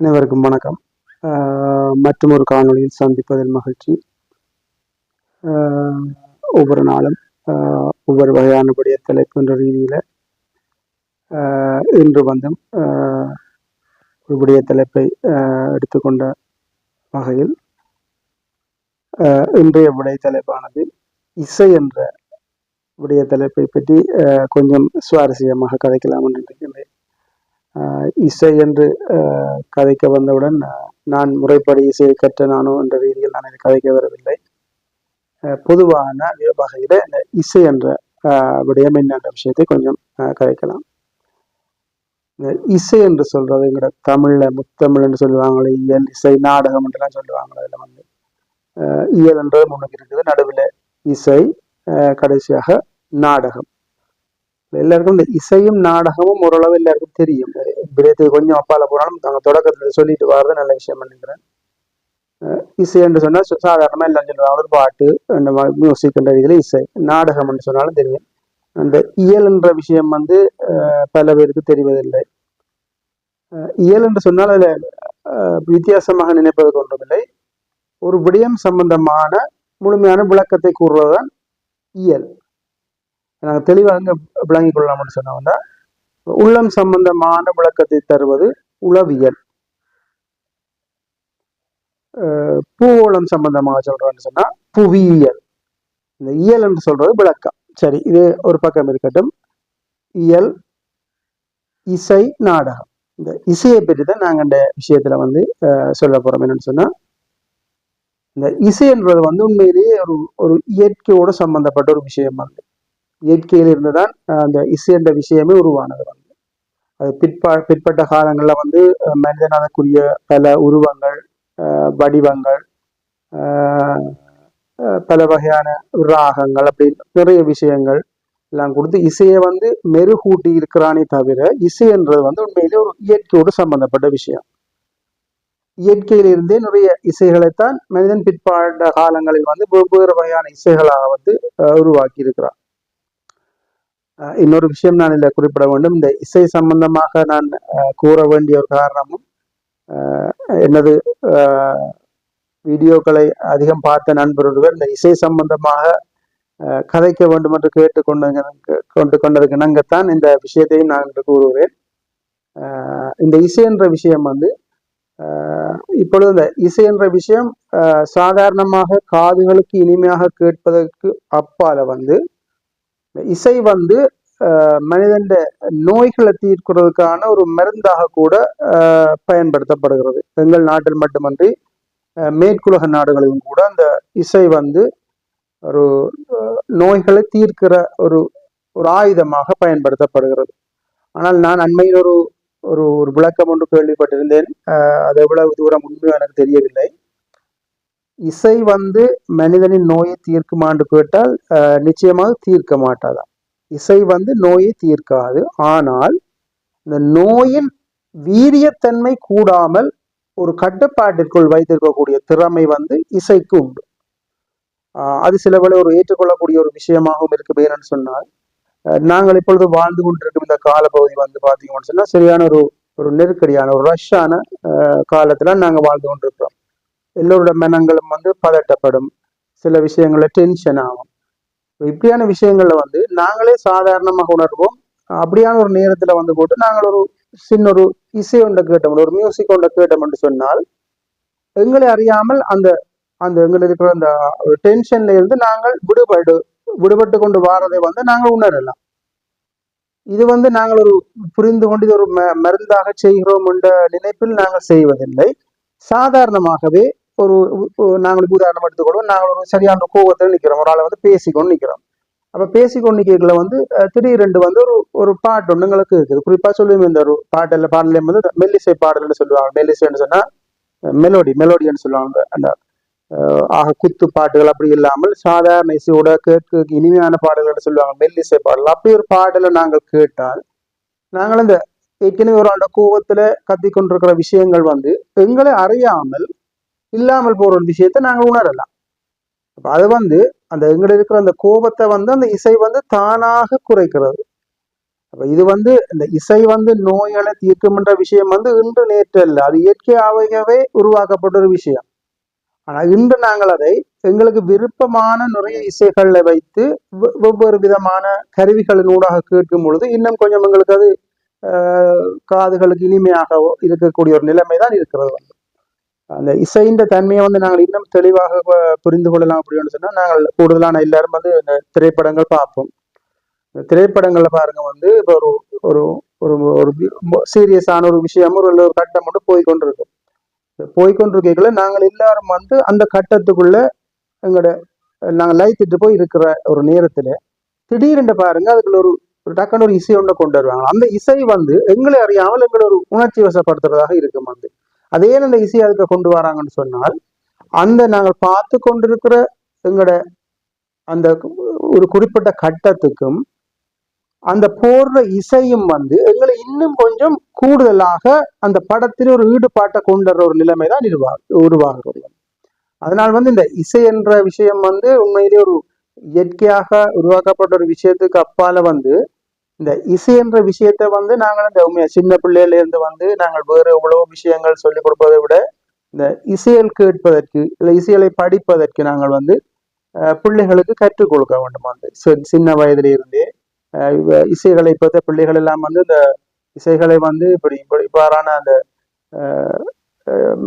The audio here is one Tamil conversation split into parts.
அனைவருக்கும் வணக்கம். மற்றும் ஒரு காணொளியில் சந்திப்பதில் மகிழ்ச்சி. ஆஹ் ஒவ்வொரு நாளும் ஒவ்வொரு வகையானபடிய தலைப்புன்ற ரீதியில் இன்று வந்தும். ஆஹ் தலைப்பை எடுத்துக்கொண்ட வகையில் இன்றைய விடை தலைப்பானது இசை என்ற விடைய தலைப்பை பற்றி கொஞ்சம் சுவாரஸ்யமாக கதைக்கலாம் என்று இசை என்று கதைக்க வந்தவுடன் நான் முறைப்படி இசையை கற்ற நானோ என்ற ரீதியில் நான் இதை கதைக்க வரவில்லை. பொதுவான வகையில் இந்த இசை என்ற விடயம் என்ற விஷயத்தை கொஞ்சம் கதைக்கலாம். இந்த இசை என்று சொல்றது எங்களோட தமிழ்ல முத்தமிழ் என்று சொல்லுவாங்களே இயல் இசை நாடகம் என்றெல்லாம் சொல்லுவாங்களே அதில் வந்து. ஆஹ் இயல் என்றது முன்னுக்கு இருக்குது. நடுவில் இசை ஆஹ் கடைசியாக நாடகம். எல்லாருக்கும் இந்த இசையும் நாடகமும் ஓரளவு எல்லாருக்கும் தெரியும். பிரேத்துக்கு கொஞ்சம் அப்பால போனாலும் அவங்க தொடக்கத்துல சொல்லிட்டு வர்றது நல்ல விஷயம் நினைக்கிறேன். அஹ் இசை என்று சொன்னால் சாதாரணமா எல்லாம் சொல்லுவாங்க. ஒரு பாட்டு அந்த மியூசிக் என்ற இசை நாடகம் என்று சொன்னாலும் தெரியும். அந்த இயல் என்ற விஷயம் வந்து பல பேருக்கு தெரிவதில்லை. அஹ், இயல் என்று சொன்னால் அதில் வித்தியாசமாக நினைப்பது ஒன்றுமில்லை ஒரு விடயம் சம்பந்தமான முழுமையான விளக்கத்தை கூறுவதுதான் இயல். நாங்கள் தெளிவாக விளங்கி விளங்கிக் கொள்ளலாம்னு சொன்னோம்னா உள்ளம் சம்பந்தமான விளக்கத்தை தருவது உளவியல். பூவோளம் சம்பந்தமாக சொல்றோம்னு சொன்னா புவியியல். இந்த இயல் என்று சொல்றது விளக்கம். சரி இது ஒரு பக்கம் இருக்கட்டும். இயல் இசை நாடகம். இந்த இசையை பற்றி தான் நாங்கள் இந்த விஷயத்துல வந்து சொல்ல போறோம். என்னன்னு சொன்னா இந்த இசை என்பது வந்து உண்மையிலேயே ஒரு ஒரு இயற்கையோட சம்பந்தப்பட்ட ஒரு விஷயம் வந்து இயற்கையில் இருந்துதான் அந்த இசை என்ற விஷயமே உருவானது வந்து. அது பிற்பா பிற்பட்ட காலங்களில் வந்து அஹ், பல உருவங்கள் வடிவங்கள் அஹ், பல வகையான ராகங்கள் அப்படி நிறைய விஷயங்கள் எல்லாம் கொடுத்து இசையை வந்து மெருகூட்டி இருக்கிறானே தவிர இசை என்றது வந்து உண்மையிலே ஒரு இயற்கையோடு சம்பந்தப்பட்ட விஷயம். இயற்கையிலிருந்தே நிறைய இசைகளைத்தான் மனிதன் பிற்பாட்ட காலங்களில் வந்து வெவ்வேறு வகையான இசைகளாக வந்து அஹ், உருவாக்கி இருக்கிறான் இன்னொரு விஷயம் நான் இதில் குறிப்பிட வேண்டும். இந்த இசை சம்பந்தமாக நான் கூற வேண்டிய ஒரு காரணமும் எனது வீடியோக்களை அதிகம் பார்த்த நண்பர் ஒருவர் இந்த இசை சம்பந்தமாக கதைக்க வேண்டும் என்று கேட்டுக்கொண்டு கொண்டு கொண்டதுக்கு இணங்கத்தான் இந்த விஷயத்தையும் நான் என்று கூறுவேன் இந்த இசை என்ற விஷயம் வந்து இப்பொழுது இந்த இசை என்ற விஷயம் சாதாரணமாக காதுகளுக்கு இனிமையாக கேட்பதற்கு அப்பால வந்து இசை வந்து அஹ், மனிதன் நோய்களை தீர்க்கிறதுக்கான ஒரு மருந்தாக கூட பயன்படுத்தப்படுகிறது. எங்கள் நாட்டில் மட்டுமன்றி அஹ், மேற்குலக நாடுகளிலும் கூட அந்த இசை வந்து ஒரு நோய்களை தீர்க்கிற ஒரு ஒரு ஆயுதமாக பயன்படுத்தப்படுகிறது. ஆனால் நான் அண்மையில் ஒரு ஒரு ஒரு விளக்கம் ஒன்று கேள்விப்பட்டிருந்தேன். அது எவ்வளவு தூரம் உண்மையோ எனக்கு தெரியவில்லை. இசை வந்து மனிதனின் நோயை தீர்க்குமான்னு கேட்டால் நிச்சயமாக தீர்க்க மாட்டாதான் இசை வந்து நோயை தீர்க்காது. ஆனால் இந்த நோயின் வீரியத்தன்மை கூடாமல் ஒரு கட்டுப்பாட்டிற்குள் வைத்திருக்கக்கூடிய திறமை வந்து இசைக்கு உண்டு. ஆஹ் அது சில வேளை ஒரு ஏற்றுக்கொள்ளக்கூடிய ஒரு விஷயமாகவும் இருக்கு ஏன்னு சொன்னால் நாங்கள் இப்பொழுது வாழ்ந்து கொண்டிருக்கும் இந்த காலப்பகுதி வந்து பார்த்தீங்கன்னு சொன்னா சரியான ஒரு ஒரு நெருக்கடியான ஒரு ரஷ்ஷான காலத்துல நாங்கள் வாழ்ந்து கொண்டிருக்கிறோம். எல்லோருடைய மனங்களும் வந்து பதட்டப்படும். சில விஷயங்கள்ல டென்ஷன் ஆகும். இப்படியான விஷயங்கள்ல வந்து நாங்களே சாதாரணமாக உணர்வோம். அப்படியான ஒரு நேரத்துல வந்து போட்டு நாங்கள் ஒரு சின்ன ஒரு இசை ஒன்றை கேட்டோம் ஒரு மியூசிக் ஒன்றை கேட்டோம் என்று சொன்னால் எங்களை அறியாமல் அந்த அந்த எங்களுக்கு இருக்கிற அந்த டென்ஷன்ல இருந்து நாங்கள் விடுபடு விடுபட்டு கொண்டு வாரதை வந்து நாங்கள் உணரலாம். இது வந்து நாங்கள் ஒரு புரிந்து கொண்டு இது ஒரு ம- மருந்தாக செய்கிறோம் என்ற நினைப்பில் நாங்கள் செய்வதில்லை. சாதாரணமாகவே ஒரு நாங்களும் உதாரணம் எடுத்துக்கொள்வோம். நாங்கள் ஒரு சரியான ஒரு கோபத்தில் நிற்கிறோம். ஒரு ஆளை வந்து பேசிக்கொண்டு நிற்கிறோம். அப்போ பேசிக்கொண்டு நிற்கல வந்து திடீரெண்டு வந்து ஒரு ஒரு பாட்டு ஒன்று எங்களுக்கு இருக்குது. குறிப்பாக சொல்லுவோம் இந்த ஒரு பாட்டில் பாடலையும் வந்து மெல்லிசை பாடல்னு சொல்லுவாங்க. மெல்லிசைன்னு சொன்னால் மெலோடி மெலோடின்னு சொல்லுவாங்க. அந்த ஆக குத்து பாட்டுகள் அப்படி இல்லாமல் சாதாரண இசையோட கேட்க இனிமையான பாடல்கள் சொல்லுவாங்க. மெல்லிசை பாடல். அப்படி ஒரு பாடலை நாங்கள் கேட்டால் நாங்கள் இந்த ஏற்கனவே ஒரு ஆண்ட கோவத்தில் கத்தி கொண்டிருக்கிற விஷயங்கள் வந்து எங்களை அறியாமல் இல்லாமல் போற ஒரு விஷயத்தை நாங்கள் உணரலாம். அப்போ அது வந்து அந்த எங்களை இருக்கிற அந்த கோபத்தை வந்து அந்த இசை வந்து தானாக குறைக்கிறது. அப்போ இது வந்து இந்த இசை வந்து நோய்களை தீர்க்கும்ன்ற விஷயம் வந்து இன்று நேற்று அல்ல. அது இயற்கையாகவே உருவாக்கப்பட்ட ஒரு விஷயம். ஆனா இன்று நாங்கள் அதை எங்களுக்கு விருப்பமான நிறைய இசைகளை வைத்து ஒவ்வொரு வெவ்வேறு விதமான கருவிகளின் ஊடாக கேட்கும் பொழுது இன்னும் கொஞ்சம் எங்களுக்கு அது ஆஹ், காதுகளுக்கு இனிமையாக இருக்கக்கூடிய ஒரு நிலைமை தான் இருக்கிறது. வந்து அந்த இசையின் தன்மையை வந்து நாங்கள் இன்னும் தெளிவாக புரிந்து கொள்ளலாம் அப்படின்னு சொன்னால் நாங்கள் கூடுதலான எல்லாரும் வந்து இந்த திரைப்படங்கள் பார்ப்போம். இந்த திரைப்படங்களில் பாருங்க வந்து இப்போ ஒரு ஒரு ஒரு ஒரு சீரியஸான ஒரு விஷயம் ஒரு ஒரு கட்டம் மட்டும் போய்கொண்டிருக்கும். கொண்டிருக்கும் நாங்கள் எல்லாரும் வந்து அந்த கட்டத்துக்குள்ள எங்களோட நாங்கள் லைத்திட்டு போய் இருக்கிற ஒரு நேரத்தில் திடீரென்று பாருங்க அதுக்குள்ள ஒரு ஒரு டக்குன்னு ஒரு இசை ஒன்றை கொண்டு வருவாங்க. அந்த இசை வந்து எங்களை அறியாமல் எங்களை ஒரு உணர்ச்சி வசப்படுத்துறதாக இருக்கும் வந்து. அதே அந்த இசை அதுக்கு கொண்டு வராங்கன்னு சொன்னால் அந்த நாங்கள் பார்த்து கொண்டிருக்கிற எங்களோட அந்த ஒரு குறிப்பிட்ட கட்டத்துக்கும் அந்த போடுற இசையும் வந்து எங்களை இன்னும் கொஞ்சம் கூடுதலாக அந்த படத்தில் ஒரு ஈடுபாட்டை கொண்டு வர்ற ஒரு நிலைமை தான் உருவா உருவாகிறது அதனால் வந்து இந்த இசை என்ற விஷயம் வந்து உண்மையிலே ஒரு இயற்கையாக உருவாக்கப்பட்ட ஒரு விஷயத்துக்கு அப்பால வந்து இந்த இசை என்ற விஷயத்தை வந்து நாங்கள் இந்த உண்மையா சின்ன பிள்ளையிலேருந்து வந்து நாங்கள் வேறு எவ்வளவோ விஷயங்கள் சொல்லிக் கொடுப்பதை விட இந்த இசையல் கேட்பதற்கு இல்லை இசையலை படிப்பதற்கு நாங்கள் வந்து பிள்ளைகளுக்கு கற்றுக் கொடுக்க வேண்டும் வந்து. சின்ன வயதிலிருந்தே இசைகளை பார்த்த பிள்ளைகள் எல்லாம் வந்து இந்த இசைகளை வந்து இப்படி இப்படி இவ்வாறான அந்த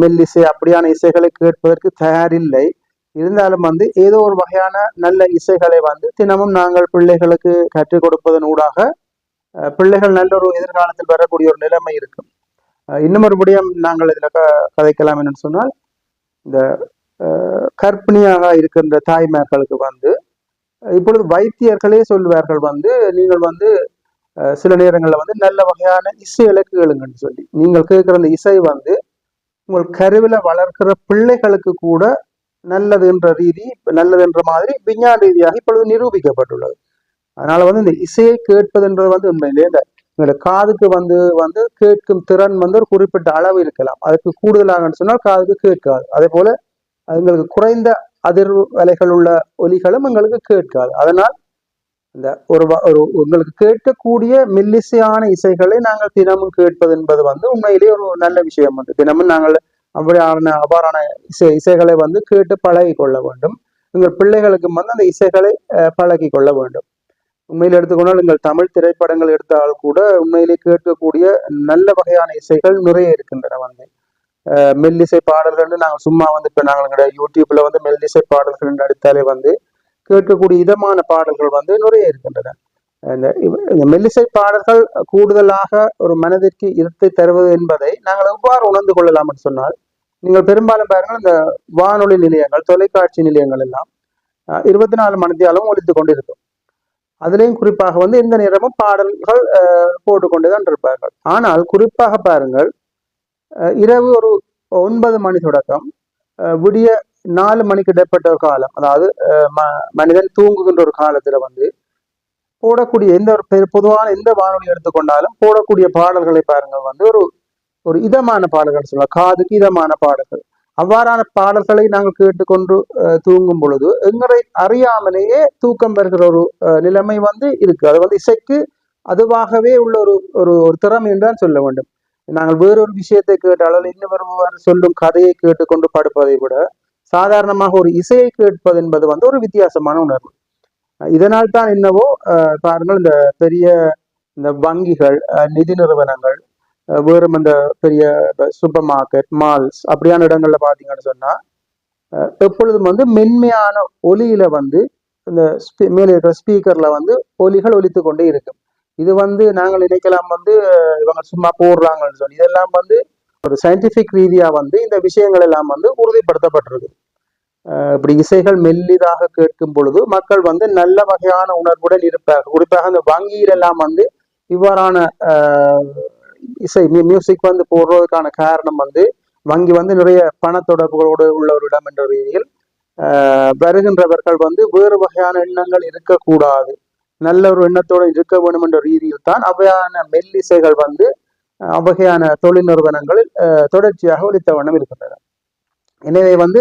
மெல்லிசை அப்படியான இசைகளை கேட்பதற்கு தயாரில்லை. இருந்தாலும் வந்து ஏதோ ஒரு வகையான நல்ல இசைகளை வந்து தினமும் நாங்கள் பிள்ளைகளுக்கு கற்றுக் கொடுப்பதன் ஊடாக பிள்ளைகள் நல்ல ஒரு எதிர்காலத்தில் வரக்கூடிய ஒரு நிலைமை இருக்கும். இன்னும் ஒரு விடயம் நாங்கள் இதில் க கதைக்கலாம் என்னன்னு சொன்னால் இந்த கற்பிணியாக இருக்கின்ற தாய்மார்களுக்கு வந்து இப்பொழுது வைத்தியர்களே சொல்வார்கள் வந்து நீங்கள் வந்து சில நேரங்களில் வந்து நல்ல வகையான இசை கேளுங்கன்னு சொல்லி. நீங்கள் கேட்குற அந்த இசை வந்து உங்கள் கருவில வளர்க்கிற பிள்ளைகளுக்கு கூட நல்லது என்ற ரீதி நல்லது என்ற மாதிரி விஞ்ஞான ரீதியாக இப்பொழுது நிரூபிக்கப்பட்டுள்ளது அதனால வந்து இந்த இசையை கேட்பதுன்றது வந்து உண்மையிலேயே இந்த எங்களோட காதுக்கு வந்து வந்து கேட்கும் திறன் வந்து ஒரு குறிப்பிட்ட அளவு இருக்கலாம். அதுக்கு கூடுதலாகன்னு சொன்னால் காதுக்கு கேட்காது. அதே போல எங்களுக்கு குறைந்த அதிர்வு வலைகள் உள்ள ஒலிகளும் எங்களுக்கு கேட்காது. அதனால் இந்த ஒரு ஒரு உங்களுக்கு கேட்கக்கூடிய மெல்லிசையான இசைகளை நாங்கள் தினமும் கேட்பது என்பது வந்து உண்மையிலேயே ஒரு நல்ல விஷயம் வந்து. தினமும் நாங்கள் அப்படியான அவ்வாறான இசை இசைகளை வந்து கேட்டு பழகி கொள்ள வேண்டும். எங்கள் பிள்ளைகளுக்கும் வந்து அந்த இசைகளை பழகி கொள்ள வேண்டும். உண்மையில் எடுத்துக்கொண்டால் எங்கள் தமிழ் திரைப்படங்கள் எடுத்தால் கூட உண்மையிலே கேட்கக்கூடிய நல்ல வகையான இசைகள் நிறைய இருக்கின்றன வந்து. மெல்லிசை பாடல்கள்னு நாங்கள் சும்மா வந்து இப்போ நாங்கள் எங்களுடைய யூடியூப்ல வந்து மெல்லிசை பாடல்கள் அடித்தாலே வந்து கேட்கக்கூடிய இதமான பாடல்கள் வந்து நிறைய இருக்கின்றன. இந்த மெல்லிசை பாடல்கள் கூடுதலாக ஒரு மனதிற்கு இருத்தை தருவது என்பதை நாங்கள் எவ்வாறு உணர்ந்து கொள்ளலாம் என்று சொன்னால் நீங்கள் பெரும்பாலும் பாருங்கள் இந்த வானொலி நிலையங்கள் தொலைக்காட்சி நிலையங்கள் எல்லாம் இருபத்தி நாலு மணித்தியாலும் ஒழித்து கொண்டிருக்கும். அதுலேயும் குறிப்பாக வந்து எந்த நேரமும் பாடல்கள் போட்டுக்கொண்டு தான் இருப்பார்கள். ஆனால் குறிப்பாக பாருங்கள் இரவு ஒரு ஒன்பது மணி தொடக்கம் விடிய நாலு மணிக்கு இடைப்பட்ட ஒரு காலம் அதாவது மனிதன் தூங்குகின்ற ஒரு காலத்துல வந்து போடக்கூடிய எந்த ஒரு பொதுவான எந்த வானொலி எடுத்துக்கொண்டாலும் போடக்கூடிய பாடல்களை பாருங்கள் வந்து ஒரு ஒரு இதமான பாடல்கள் சொல்லலாம் காதுக்கு இதமான பாடல்கள். அவ்வாறான பாடல்களை நாங்கள் கேட்டுக்கொண்டு அஹ், தூங்கும் பொழுது எங்களை அறியாமலேயே தூக்கம் பெறுகிற ஒரு அஹ், நிலைமை வந்து இருக்கு. அது வந்து இசைக்கு அதுவாகவே உள்ள ஒரு ஒரு ஒரு திறமை என்று தான் சொல்ல வேண்டும். நாங்கள் வேறொரு விஷயத்தை கேட்டாலோ இல்லை இன்னும் சொல்லும் கதையை கேட்டுக்கொண்டு படுப்பதை விட சாதாரணமாக ஒரு இசையை கேட்பது என்பது வந்து ஒரு வித்தியாசமான உணர்வு. இதனால் தான் என்னவோ அஹ், பாருங்கள் இந்த பெரிய இந்த வங்கிகள் அஹ், நிதி நிறுவனங்கள் வேறும் இந்த பெரிய சூப்பர் மார்க்கெட் மால்ஸ் அப்படியான இடங்கள்ல பார்த்தீங்கன்னு சொன்னா எப்பொழுதும் வந்து மென்மையான ஒலியில வந்து இந்த ஸ்பீ- மேலே இருக்கிற ஸ்பீக்கர்ல வந்து ஒலிகள் ஒலித்து கொண்டே இருக்கும். இது வந்து நாங்கள் நினைக்கலாம் வந்து இவங்க சும்மா போடுறாங்கன்னு சொல்லி. இதெல்லாம் வந்து ஒரு சயின்டிபிக் ரீதியா வந்து இந்த விஷயங்கள் எல்லாம் வந்து உறுதிப்படுத்தப்பட்டிருக்கு. இப்படி இசைகள் மெல்லிதாக கேட்கும் பொழுது மக்கள் வந்து நல்ல வகையான உணர்வுடன் இருப்பார்கள். குறிப்பாக அந்த வங்கியில் எல்லாம் வந்து இவ்வாறான இசை மியூசிக் வந்து போடுறதுக்கான காரணம் வந்து வங்கி வந்து நிறைய பண தொடர்புகளோடு உள்ள ஒரு இடம் என்ற ரீதியில் வருகின்றவர்கள் வந்து வேறு வகையான எண்ணங்கள் இருக்கக்கூடாது. நல்ல ஒரு எண்ணத்தோடு இருக்க வேண்டும் என்ற ரீதியில் தான் அவையான மெல்லிசைகள் வந்து அவ்வகையான தொழில் நிறுவனங்களில் அஹ், தொடர்ச்சியாக ஒலித்த வண்ணம் இருக்கின்றன. எனவே வந்து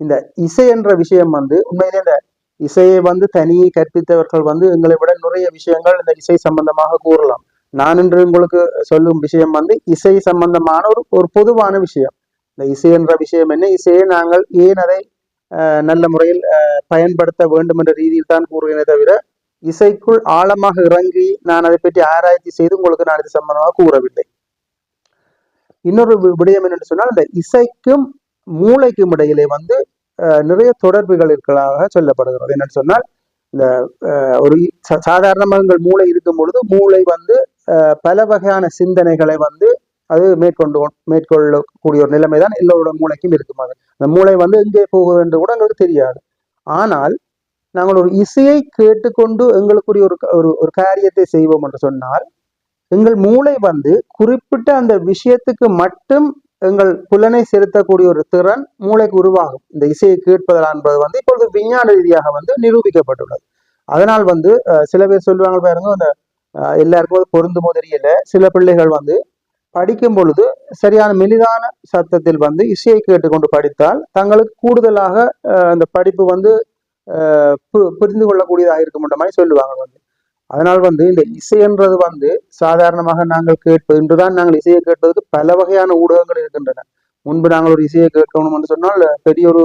இந்த இசை என்ற விஷயம் வந்து உண்மையிலே இந்த இசையை வந்து தனியே கற்பித்தவர்கள் வந்து எங்களை விட நிறைய விஷயங்கள் இந்த இசை சம்பந்தமாக கூறலாம். நான் இன்று உங்களுக்கு சொல்லும் விஷயம் வந்து இசை சம்பந்தமான ஒரு ஒரு பொதுவான விஷயம். இந்த இசை என்ற விஷயம் என்ன? இசையை நாங்கள் ஏன் அதை நல்ல முறையில் பயன்படுத்த வேண்டும் என்ற ரீதியில் தான் கூறுகிறேனே தவிர இசைக்குள் ஆழமாக இறங்கி நான் அதை பற்றி ஆராய்ச்சி செய்து உங்களுக்கு நான் இது சம்பந்தமாக கூறவில்லை. இன்னொரு வி- விடயம் என்னென்னு சொன்னால் இந்த இசைக்கும் மூளைக்கும் இடையிலே வந்து நிறைய தொடர்புகள் இருக்கிறதாக சொல்லப்படுகிறது. என்னன்னு சொன்னால் இந்த அஹ், ஒரு சாதாரணமாக எங்கள் மூளை இருக்கும் பொழுது மூளை வந்து பல வகையான சிந்தனைகளை வந்து அது மேற்கொண்டு மேற்கொள்ளக்கூடிய ஒரு நிலைமை தான் எல்லோரோட மூளைக்கும் இருக்கும் அது. அந்த மூளை வந்து எங்கே போகுது என்று கூட எங்களுக்கு தெரியாது. ஆனால் நாங்கள் ஒரு இசையை கேட்டுக்கொண்டு எங்களுக்குரிய ஒரு ஒரு ஒரு காரியத்தை செய்வோம் என்று சொன்னால் எங்கள் மூளை வந்து குறிப்பிட்ட அந்த விஷயத்துக்கு மட்டும் எங்கள் புலனை செலுத்தக்கூடிய ஒரு திறன் மூளைக்கு உருவாகும். இந்த இசையை கேட்பதால் என்பது வந்து இப்பொழுது விஞ்ஞான ரீதியாக வந்து நிரூபிக்கப்பட்டுள்ளது. அதனால் வந்து சில பேர் சொல்லுவாங்க பாருங்க அந்த எல்லாருக்கும் அது பொருந்துமோ தெரியல. சில பிள்ளைகள் வந்து படிக்கும் பொழுது சரியான மெலிதான சத்தத்தில் வந்து இசையை கேட்டுக்கொண்டு படித்தால் தங்களுக்கு கூடுதலாக அந்த படிப்பு வந்து புரிந்து கொள்ளக்கூடியதாக இருக்கும்ன்ற மாதிரி சொல்லுவாங்க வந்து. அதனால் வந்து இந்த இசைன்றது வந்து சாதாரணமாக நாங்கள் கேட்பது இன்றுதான் நாங்கள் இசையை கேட்பதற்கு பல வகையான ஊடகங்கள் இருக்கின்றன. முன்பு நாங்கள் ஒரு இசையை கேட்கணும் என்று சொன்னால் பெரிய ஒரு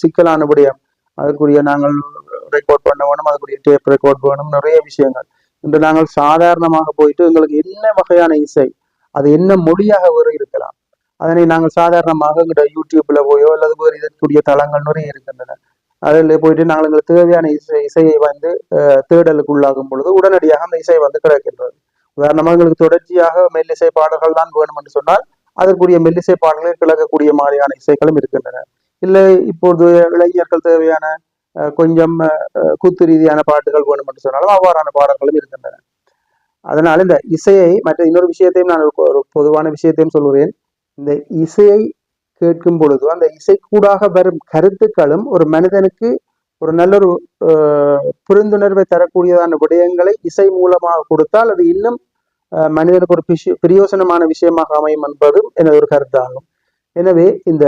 சிக்கலான விடயம். அதற்குரிய நாங்கள் ரெக்கார்ட் பண்ண வேணும் அதுக்குரிய டேப் ரெக்கார்ட் வேணும் நிறைய விஷயங்கள். இன்று நாங்கள் சாதாரணமாக போயிட்டு எங்களுக்கு என்ன வகையான இசை அது என்ன மொழியாக வேறு இருக்கலாம். அதனை நாங்கள் சாதாரணமாக எங்கிட்ட யூடியூப்ல போயோ அல்லது வேறு இதற்குரிய தளங்கள் நிறைய இருக்கின்றன. அதில் போயிட்டு நாங்கள் எங்களுக்கு தேவையான இசை இசையை வந்து தேடலுக்கு உள்ளாகும் பொழுது உடனடியாக அந்த இசை வந்து கிடைக்கின்றது. உதாரணமாக எங்களுக்கு தொடர்ச்சியாக மெல்லிசை பாடல்கள் தான் வேணும் என்று சொன்னால் அதற்குரிய மெல்லிசை பாடல்கள் கிளக்கக்கூடிய மாதிரியான இசைகளும் இருக்கின்றன. இல்லை இப்போது இளைஞர்கள் தேவையான கொஞ்சம் கூத்து ரீதியான பாட்டுகள் வேணும் என்று சொன்னாலும் அவ்வாறான பாடல்களும் இருக்கின்றன. அதனால் இந்த இசையை மற்ற இன்னொரு விஷயத்தையும் நான் ஒரு- பொதுவான விஷயத்தையும் சொல்கிறேன் இந்த இசையை கேட்கும் பொழுது அந்த இசைக்கூடாக வரும் கருத்துக்களும் ஒரு மனிதனுக்கு ஒரு நல்ல ஒரு புரிந்துணர்வை தரக்கூடியதான விடயங்களை இசை மூலமாக கொடுத்தால் அது இன்னும் மனிதனுக்கு ஒரு பிரியோசனமான விஷயமாக அமையும் என்பதும் எனது ஒரு கருத்தாகும். எனவே இந்த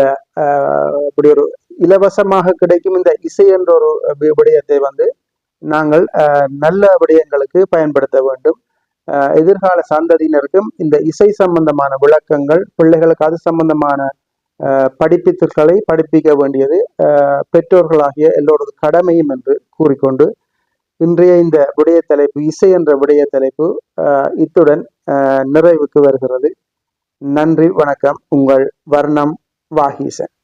இப்படி ஒரு இலவசமாக கிடைக்கும் இந்த இசை என்ற ஒரு விடயத்தை வந்து நாங்கள் அஹ், நல்ல விடயங்களுக்கு பயன்படுத்த வேண்டும். எதிர்கால சந்ததியினருக்கும் இந்த இசை சம்பந்தமான விளக்கங்கள் பிள்ளைகளுக்கு அது சம்பந்தமான அஹ், படிப்பித்தல்களை படிப்பிக்க வேண்டியது அஹ், பெற்றோர்களாகிய எல்லோரது கடமையும் என்று கூறிக்கொண்டு இன்றைய இந்த விடய தலைப்பு இசை என்ற விடய தலைப்பு அஹ், இத்துடன் அஹ், நிறைவுக்கு வருகிறது. நன்றி வணக்கம். உங்கள் வர்ணம் வாகீசன்.